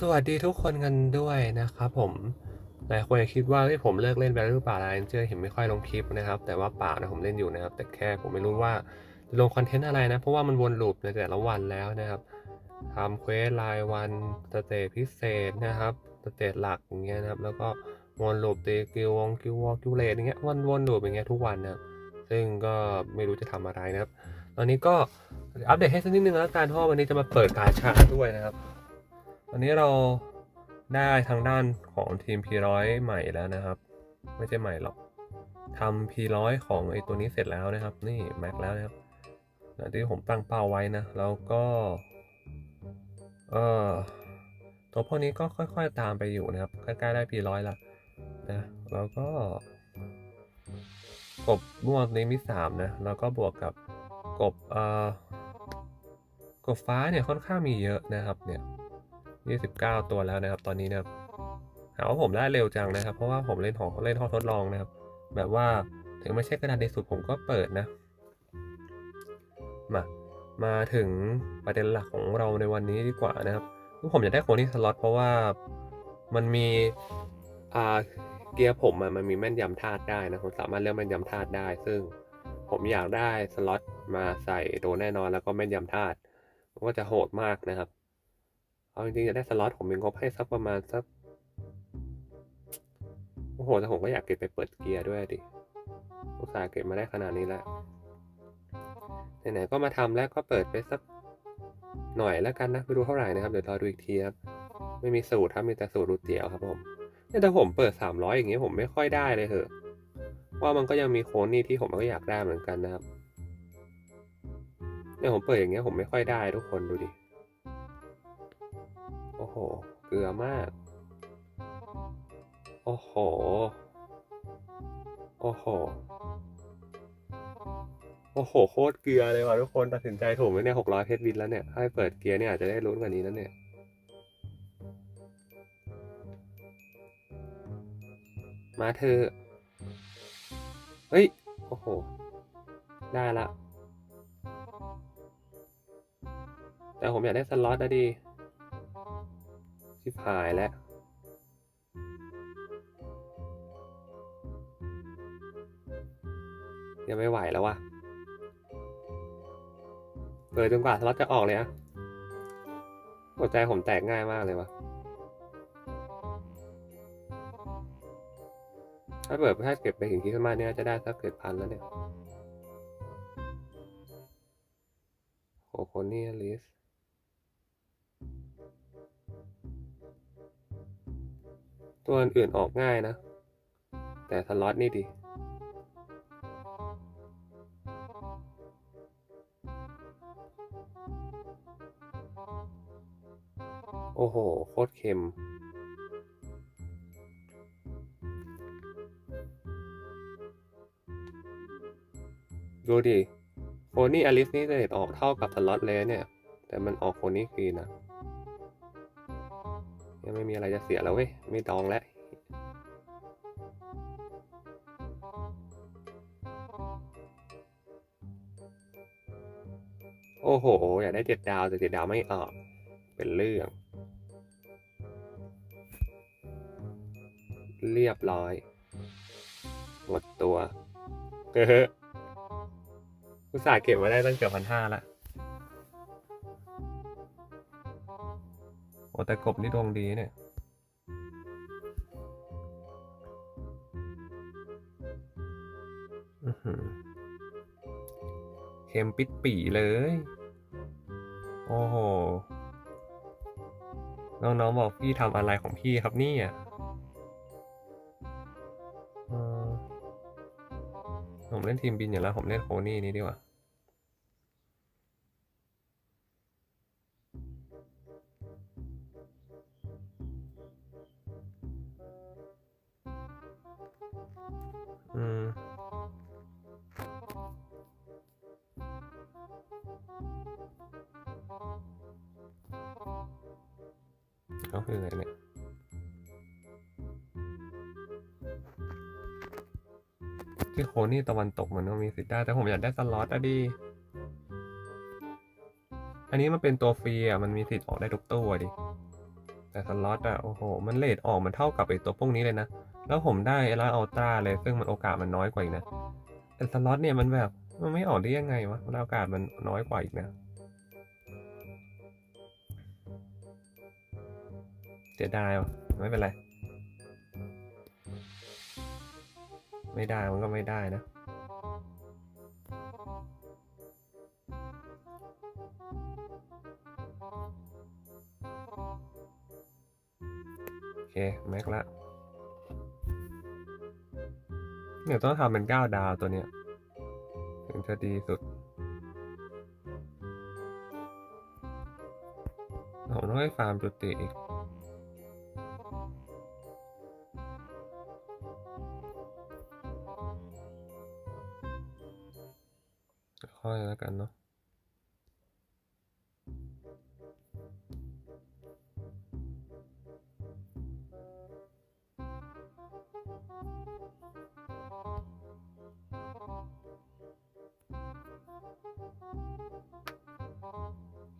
สวัสดีทุกคนกันด้วยนะครับผมหลายคนอาจคิดว่าเฮ้ยผมเลิกเล่นไปแล้วหรือเปล่าไลน์เจอเห็นไม่ค่อยลงคลิปนะครับ แต่ว่าเปล่านะผมเล่นอยู่นะครับ แต่แค่ผมไม่รู้ว่าจะลงคอนเทนต์อะไรนะ เพราะว่ามันวนลูปในแต่ละวันแล้วนะครับทำเควสรายวันสเตจพิเศษนะครับสเตจหลักอย่างเงี้ยนะครับ แล้วก็วนลูปตีกิววงกิววอกิวเลตอย่างเงี้ยวนวนลูปอย่างเงี้ยทุกวันนะซึ่งก็ไม่รู้จะทำอะไรนะครับ ตอนนี้ก็อัปเดตให้สักนิดนึงแล้วกันเพราะว่าวันนี้จะมาเปิดกาชาด้วยนะครับ วันนี้เราได้ทางด้านของทีม P100 ใหม่แล้วนะครับ ไม่ใช่ใหม่หรอกทำ P100 ของไอตัวนี้เสร็จแล้วนะครับ นี่แม็กแล้วนะครับอย่างที่ผมตั้งเป้าไว้นะ แล้วก็เออตัวพวกนี้ก็ค่อยๆตามไปอยู่นะครับ ใกล้ๆได้ P100 ล้วนะแล้วก็กบม่วงนี้มีสามนะแล้วก็บวกกับกบเอ่อกบฟ้าเนี่ยค่อนข้างมีเยอะนะครับเนี่ย 29 ตัวแล้วนะครับ ตอนนี้นะครับหาว่าผมได้เร็วจังนะครับ เพราะว่าผมเล่นของเล่นห้องทดลองนะครับ แบบว่าถึงไม่ใช่กระดานในสุดผมก็เปิดนะ มา มาถึงประเด็นหลักของเราในวันนี้ดีกว่านะครับคือผมอยากได้โคนี่สล็อตเพราะว่ามันมีอ่าเกียร์ผมมันมีแม่นยำธาตุได้นะผมสามารถเลือกแม่นยำธาตุได้ ซึ่งผมอยากได้สล็อตมาใส่โดนแน่นอนแล้วก็แม่นยำธาตุก็จะโหดมากนะครับ เอาจริงๆจะได้สล็อตผมมีงบให้สักประมาณสัก โอ้โหแต่ผมก็อยากเก็บไปเปิดเกียร์ด้วยดิอุตส่าห์เก็บมาได้ขนาดนี้แล้วไหนๆก็มาทำแล้วก็เปิดไปสักหน่อยแล้วกันนะไม่รู้เท่าไหร่นะครับเดี๋ยวรอดูอีกทีครับไม่มีสูตรครับมีแต่สูตรรูเตี๋ยวครับผมเนี่ยแต่ผมเปิด 300 อย่างเงี้ยผมไม่ค่อยได้เลยเหอะว่ามันก็ยังมีโค้ดนี่ที่ผมก็อยากได้เหมือนกันนะครับเนี่ยผมเปิดอย่างเงี้ยผมไม่ค่อยได้ทุกคนดูดิ โอ้โห เกลือมาก โอ้โห โอ้โห โอ้โห โคตรเกลือเลยว่ะทุกคนตัดสินใจถูกไหมเนี่ยหกร้อยเพชรวินแล้วเนี่ยถ้าให้เปิดเกียร์เนี่ยอาจจะได้ลุ้นกว่านี้นั่นเนี่ยมาเธอ เฮ้ย โอ้โห ได้ละ แต่ผมอยากได้สล็อตนะดิ ชิบหายแล้วยังไม่ไหวแล้ววะเปิดจนกว่าสล็อตจะออกเลยอะหัวใจผมแตกง่ายมากเลยวะถ้าเปิดถ้าเก็บไปถึงที่ขึ้นมาเนี่ยจะได้สักเจ็ดพันแล้วเนี่ยโอ้โหนี่ลิส ตัวอื่นออกง่ายนะ แต่สล็อตนี่ดิโอ้โห โคตรเค็ม ดูดิโฟนี่อลิสนี่เรทออกเท่ากับสล็อตเลยเนี่ย แต่มันออกโฟนี่คลีนนะ ยังไม่มีอะไรจะเสียแล้วเว้ย ไม่ดองแล้วโอ้โห อยากได้เจ็ดดาวแต่เจ็ดดาวไม่ออก เป็นเรื่อง เรียบร้อย หมดตัว เฮ้ออุตส่าห์เก็บมาได้ตั้งเกือบพันห้าละ โอ้แต่กบนี่ดวงดีเนี่ย เค็มปิดปีเลย โอ้โห น้องๆบอกพี่ทำอะไรของพี่ครับนี่อ่อผมเล่นทีมบินอย่างแล้วผมเล่นโคนี่นี้ดีกว่า ที่โคนี่ตะวันตกเหมันก็มีสิทธิ์ได้ แต่ผมอยากได้สล็อตอะดิ อันนี้มันเป็นตัวฟรีอะ มันมีสิทธิ์ออกได้ทุกตัวดิ แต่สล็อตอะ โอ้โห มันเลทออกมันเท่ากับไอตัวพวกนี้เลยนะ แล้วผมได้เอล่าอัลตราเลย ซึ่งมันโอกาสมันน้อยกว่าอีกนะ แต่สล็อตเนี่ยมันแบบ มันไม่ออกได้ยังไงวะมันโอกาสมันน้อยกว่าอีกนะเสียดายวะไม่เป็นไร ไม่ได้มันก็ไม่ได้นะ โอเค แม็กละเดี๋ยวต้องทำเป็นเก้าดาวตัวเนี้ย ถึงจะดีสุดผมต้องให้ฟาร์มจุติอีก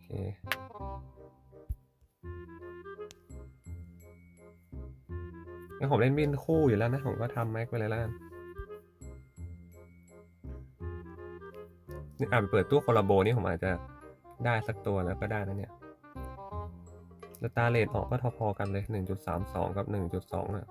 เคงั้นผมเล่นบินคู่อยู่แล้วนะ ผมก็ทำแม็กไปเลยแล้วกันนี่อ่านเปิดตู้คอลลาโบนี่ผมอาจจะได้สักตัวแล้วก็ได้นะเนี่ยสตาร์เลทออกก็พอๆกันเลย 1.32 กับ 1.2อะ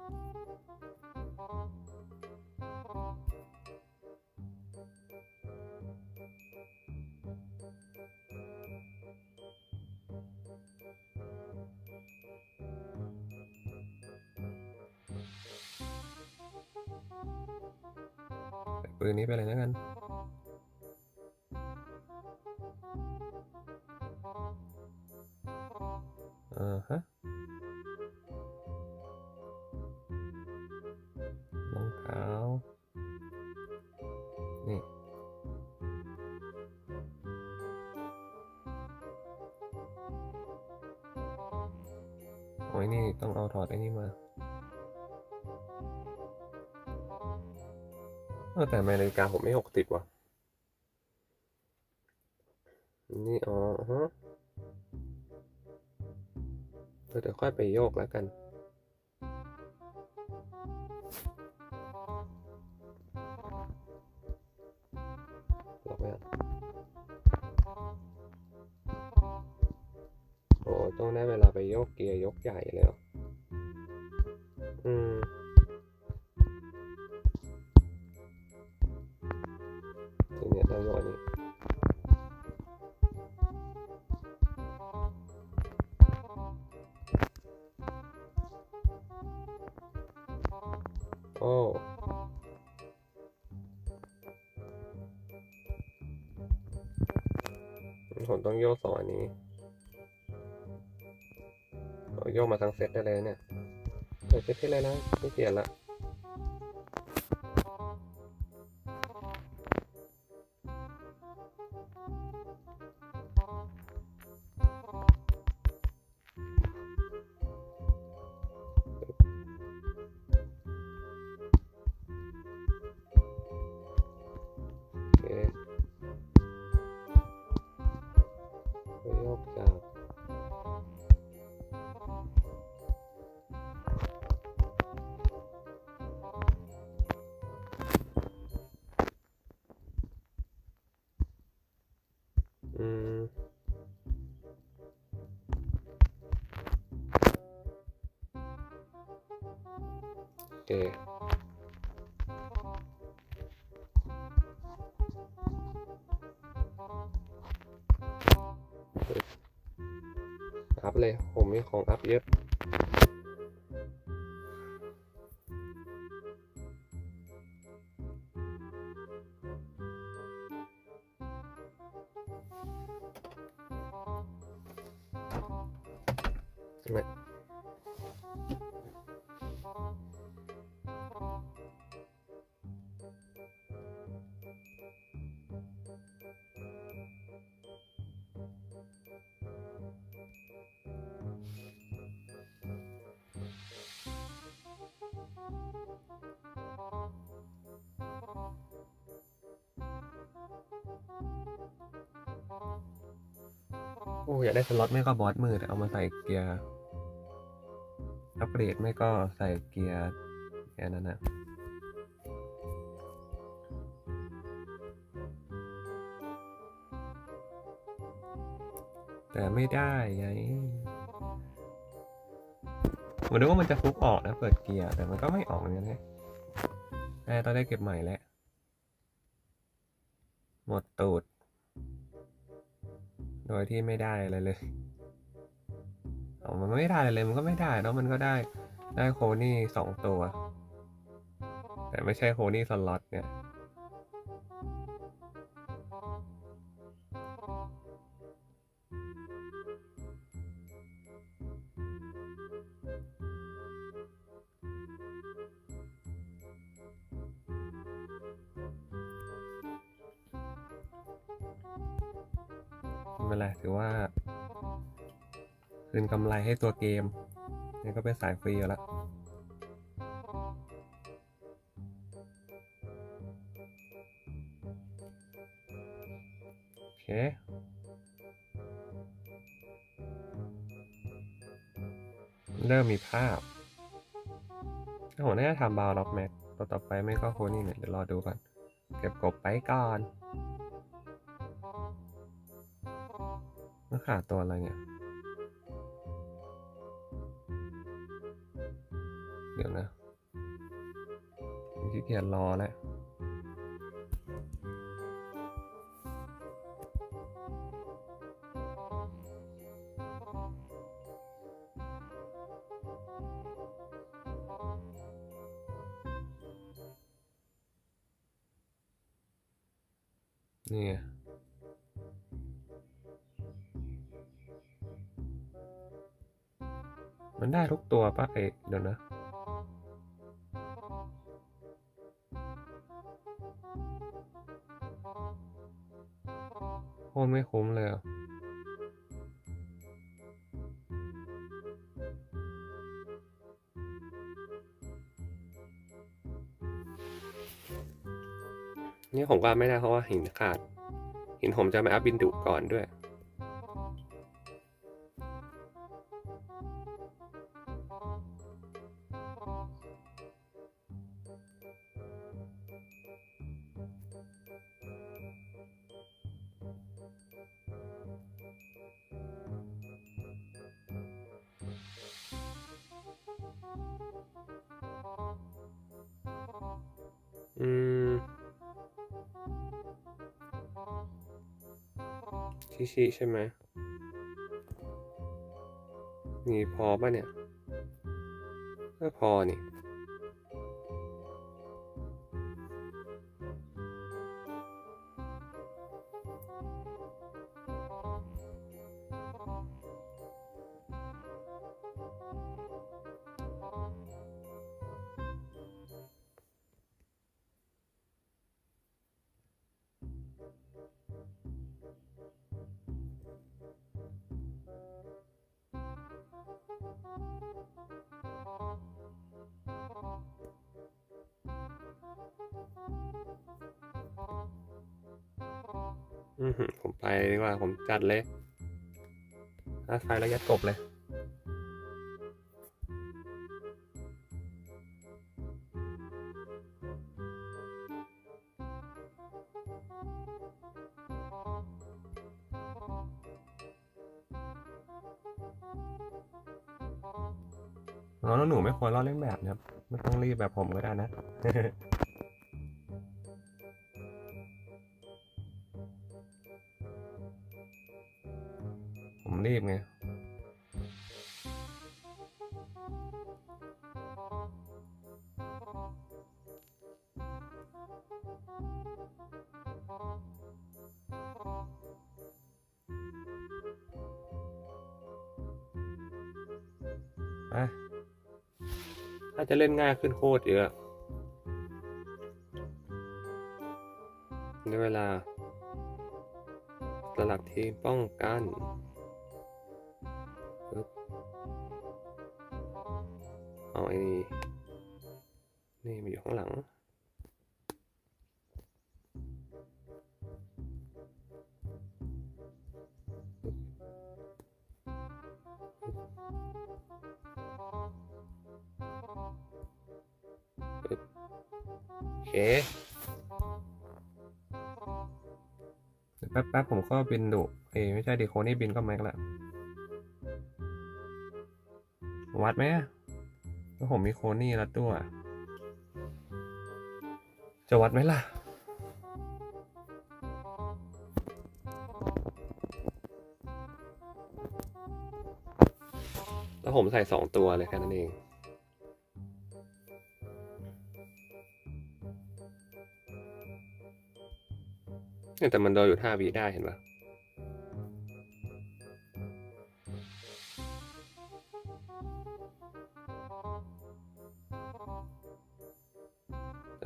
ปืนนี้ไปเลยนะกัน อ่าฮะ แต่ไมนาฬิกาผมไม่หกติดวะนี่อ๋อฮะเออเดี๋ยวค่อยไปโยกแล้วกัน ล็อกไว้ก่อนโอ้ต้องได้เวลาไปโยกเกียร์ยกใหญ่เลยออืม เนี้ยต้องโยกอันนี้โอ้ผมต้องโยกสองอันนี้โยกมาทั้งเซตได้เลยเนี่ยเปิดเซตที่เลยนะไม่เปลี่ยนละ อืมโอเคอัพเลย ผมมีของอัพเยอะ โอ้อยากได้สล็อตไม่ก็บอสมือแต่เอามาใส่เกียร์อัปเกรดไม่ก็ใส่เกียร์แค่นั้นนะแต่ไม่ได้ไงผมนึกว่ามันจะฟุกออกนะเปิดเกียร์แต่มันก็ไม่ออกเหมือนกันไงแม่ต้องได้เก็บใหม่แล้ว หมดตูด โดยที่ไม่ได้อะไรเลยเอามันไม่ได้อะไรเลยมันก็ไม่ได้เนอะมันก็ได้ได้โคนี่สองตัว แต่ไม่ใช่โคนี่สล็อตเนี่ย คืนกำไรให้ตัวเกม นี่ก็เป็นสายฟรีอยู่แล้วโอเคเริ่มมีภาพถ้าผมน่าจะทำบาวล็อกแม็กตัวต่อไปไม่ก็โคนี่เนี่ยเดี๋ยวรอดูก่อน เก็บกบไปก่อน มันขาดตัวอะไรเนี่ย เดี๋ยวนะผมขี้เกียจรอแล้วนี่ไง มันได้ทุกตัวปะเอกเดี๋ยวนะโคตรไม่คุ้มเลยอะนี่ผมว่าไม่ได้เพราะว่าหินขาด หินผมจะมาอัพบินดุก่อนด้วย ชิชิใช่ไหมมีพอป่ะเนี่ยก็พอนี่ อือผมไปดีกว่า ผมจัดเลยถ้าไฟแล้วยัดกบเลยน้องหนูไม่ควรลอกเล่นแบบนะครับ ไม่ต้องรีบแบบผมก็ได้นะ รีบไงถ้าจะเล่นง่ายขึ้นโคตรเยอะในเวลาสลับทีมป้องกัน เอ๊ะแป๊บแป๊บผมก็บินดุ เอ้ยไม่ใช่ดิโคนี่บินก็แม็กละ วัดไหมแล้วผมมีโคนี่ล้วตัว จะวัดไหมล่ะแล้วผมใส่สองตัวเลยแค่นั้นเอง เนี่ยแต่มันโดนอยู่ท่าวีได้เห็นปะ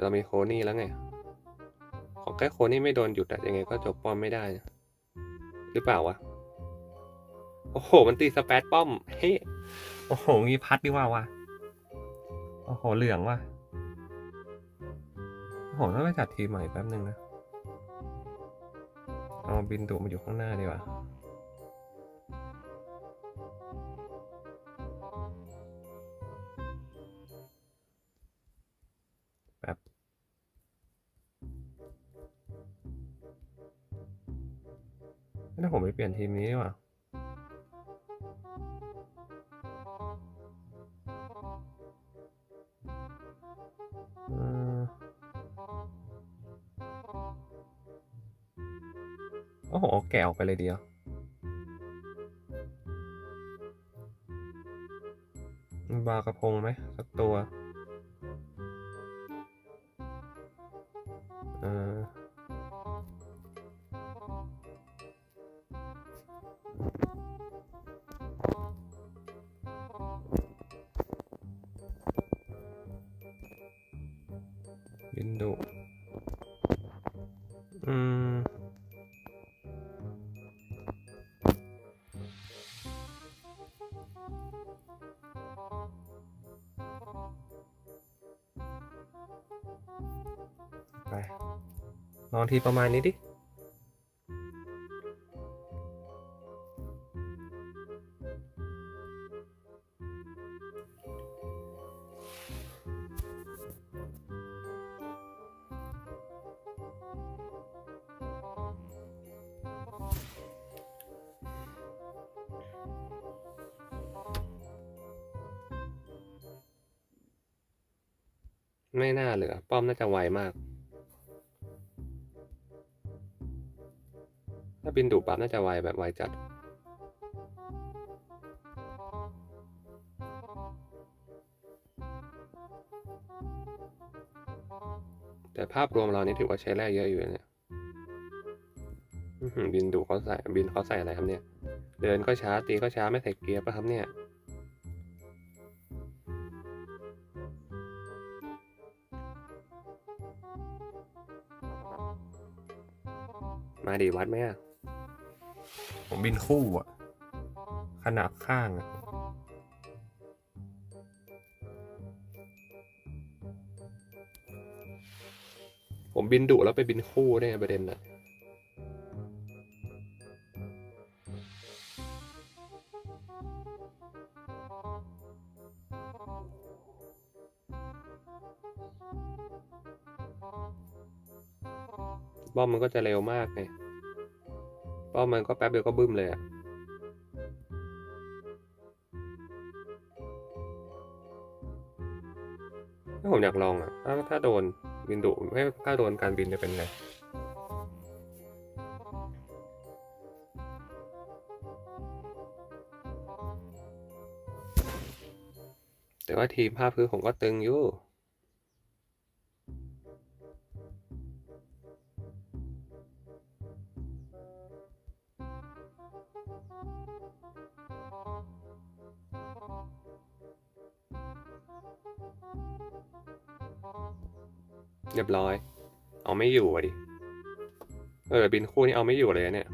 เรามีโคนี่แล้วไง ของแค่โคนี่ไม่โดนหยุดอะยังไงก็จบป้อมไม่ได้ หรือเปล่าวะ โอ้โห มันตีสเปซป้อม เฮ้โอ้โหมีพัดดีว่าวะโอ้โห เหลืองว่ะโอ้โหต้องไปจัดทีใหม่แป๊บนึงนะ เอาบินดุมาอยู่ข้างหน้าดีกว่าแป๊บถ้าผมไปเปลี่ยนทีมนี้ดีกว่า โอ้โห แกะออกไปเลยเดียวมีปลากระพงไหมสักตัวเออบินดุอืม องทีประมาณนี้ดิไม่น่าเหลือ ป้อมน่าจะไวมาก ถ้าบินดุปั๊บน่าจะไวแบบไวจัด แต่ภาพรวมเรานี่ถือว่าใช้แร่เยอะอยู่เนี่ยบินดุเขาใส่บินเขาใส่อะไรครับเนี่ย เดินก็ช้าตีก็ช้าไม่ใส่เกียร์ป่ะครับเนี่ยมาดีวัดไหมอะ ผมบินคู่อะขนาบข้างอะผมบินดุแล้วไปบินคู่ได้ไงประเด็นน่ะป้อมมันก็จะเร็วมากไง ป้อมมันก็แป๊บเดียวก็บึ้มเลยอะถ้าผมอยากลองอะถ้าถ้าโดนบินดุไม่ถ้าโดนการบินจะเป็นไงแต่ว่าทีมภาพพื้นผมก็ตึงอยู่ รียบร้อย เอาไม่อยู่ดิ เออบินคู่นี้เอาไม่อยู่เลยเนี่ย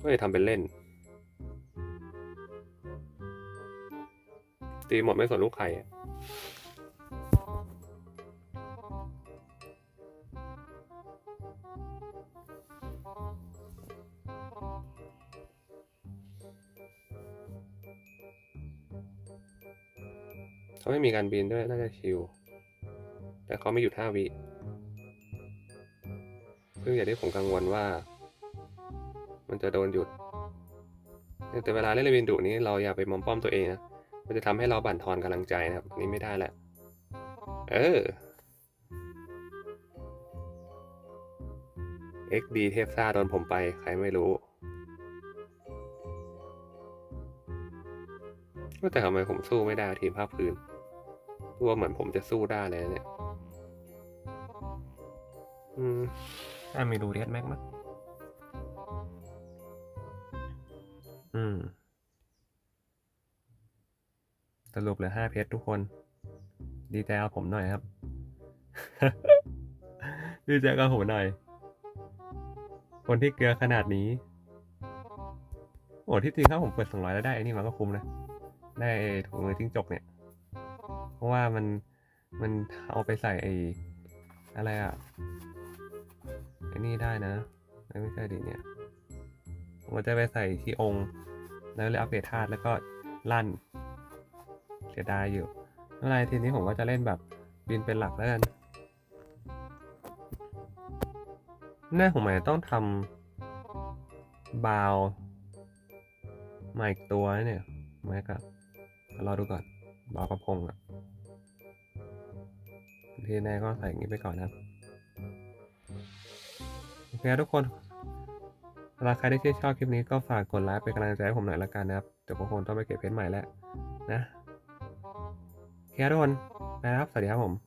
เฮ้ยทำเป็นเล่น ตีหมดไม่สนลูกไข่ เขาไม่มีการบินด้วย น่าจะชิลแต่เขาไม่หยุดห้าวิ ซึ่งอย่างที่ผมกังวลว่า มันจะโดนหยุด แต่เวลาเล่นเรวินดุนี้เราอย่าไปมอมป้อมตัวเองนะ มันจะทำให้เราบั่นทอนกำลังใจนะครับ นี่ไม่ได้แหละ เออ XD เทพซ่าโดนผมไป ใครไม่รู้ก็แต่ทำไมผมสู้ไม่ได้ทีมภาคพื้น ตัวเหมือนผมจะสู้ได้เลยเนี่ย อืมถ้ามีดูเรียดแม็กมั้ยอืม สรุปเหลือห้าเพชรทุกคน ดีใจกับผมหน่อยครับ ดีใจกับผมหน่อย คนที่เกลือขนาดนี้ โอ้ที่จริงถ้าผมเปิดสองร้อยแล้วได้ไอ้นี่มันก็คุ้มนะ ได้ถุงมือจิ้งจกเนี่ย ราะว่ามันมันเอาไปใส่ไอ้อะไรอะไอ้นี่ได้นะไม่ใช่ดิเนี่ยผมจะไปใส่ที่องค์ แล้วเลยอัปเดตธาตุแล้วก็ลั่นเสียดายอยู่ไม่เป็นไรทีนี้ผมก็จะเล่นแบบบินเป็นหลักแล้วกันแน่ผมหมายต้องทำบาวมาอีกตัวนะเนี่ยแม็กอะรอดูก่อนบาวประพงษ์อะ ทีแน่ก็ใส่อย่างนี้ไปก่อนนะครับโอเคครับทุกคนสำหรับใครที่ชื่นชอบคลิปนี้ก็ฝากกดไลค์เป็นกำลังใจให้ผมหน่อยละกันนะครับเดี๋ยวผมคงต้องไปเก็บเพชรใหม่แล้วนะโอเคครับทุกคนไปแล้วครับสวัสดีครับผม